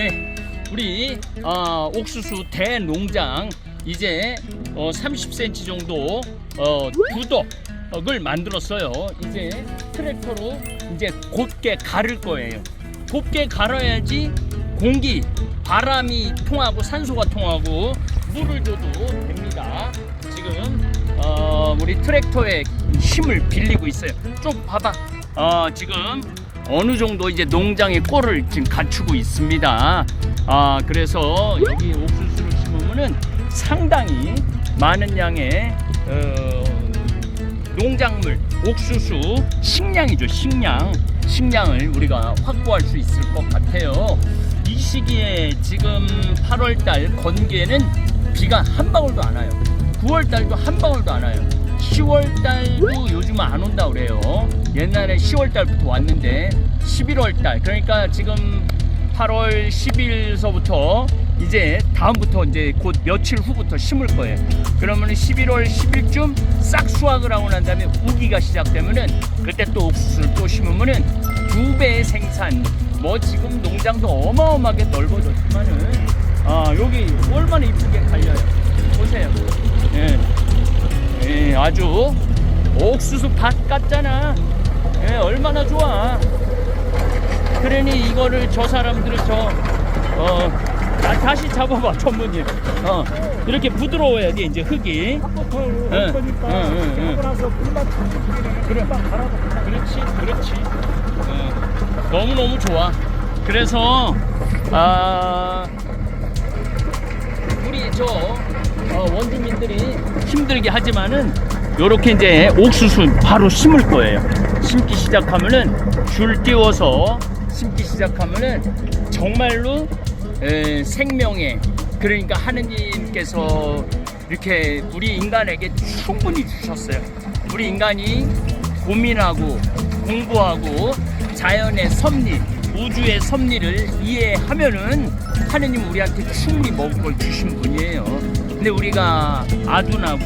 네, 우리 어, 옥수수 대농장 이제 어, 30cm 정도 어, 부덕을 만들었어요. 이제 트랙터로 이제 곱게 가를 거예요. 곱게 갈아야지 공기, 바람이 통하고 산소가 통하고 물을 줘도 됩니다. 지금 어, 우리 트랙터의 힘을 빌리고 있어요. 좀 봐봐. 어, 지금 어느 정도 이제 농장의 꼴을 지금 갖추고 있습니다. 아 그래서 여기 옥수수를 심으면은 상당히 많은 양의 어, 농작물 옥수수 식량이죠 식량 식량을 우리가 확보할 수 있을 것 같아요. 이 시기에 지금 8월달 건기에는 비가 한 방울도 안 와요. 9월달도 한 방울도 안 와요. 10월 달도 요즘 안 온다 그래요. 옛날에 10월 달부터 왔는데 11월 달 그러니까 지금 8월 10일서부터 이제 다음부터 이제 곧 며칠 후부터 심을 거예요. 그러면 11월 10일쯤 싹 수확을 하고 난 다음에 우기가 시작되면은 그때 또 옥수수를 또 심으면은 두 배의 생산. 뭐 지금 농장도 어마어마하게 넓어졌지만은 아 여기 얼마나 이쁘게 갈 아주 옥수수 밭 같잖아. 예, 얼마나 좋아. 그러니 이거를 저 사람들은 저, 어, 나 다시 잡아봐, 전문님. 어, 이렇게 부드러워야 돼, 이제 흙이. 응, 응, 응, 응. 그래. 그렇지, 그렇지. 어, 너무너무 좋아. 그래서, 아, 우리 저, 어, 원주민들이 힘들게 하지만은, 요렇게 이제 옥수수 바로 심을 거예요. 심기 시작하면은, 줄 띄워서 심기 시작하면은, 정말로 에, 생명의, 그러니까 하느님께서 이렇게 우리 인간에게 충분히 주셨어요. 우리 인간이 고민하고 공부하고 자연의 섭리, 우주의 섭리를 이해하면은 하느님 우리한테 충분히 먹을 걸 주신 분이에요. 근데 우리가 아둔하고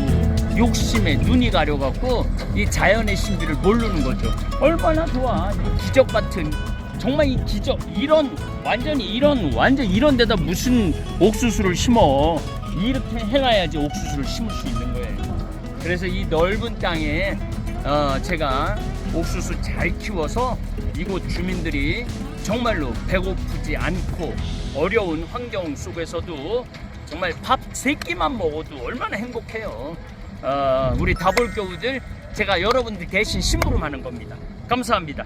욕심에 눈이 가려갖고 이 자연의 신비를 모르는 거죠. 얼마나 좋아. 이 기적 같은 정말 이 기적 이런 완전히 이런 완전 이런 데다 무슨 옥수수를 심어 이렇게 해놔야지 옥수수를 심을 수 있는 거예요. 그래서 이 넓은 땅에 어, 제가 옥수수 잘 키워서 이곳 주민들이 정말로 배고프지 않고 어려운 환경 속에서도 정말 밥 세 끼만 먹어도 얼마나 행복해요. 어, 우리 다볼교우들 제가 여러분들 대신 심부름하는 겁니다. 감사합니다.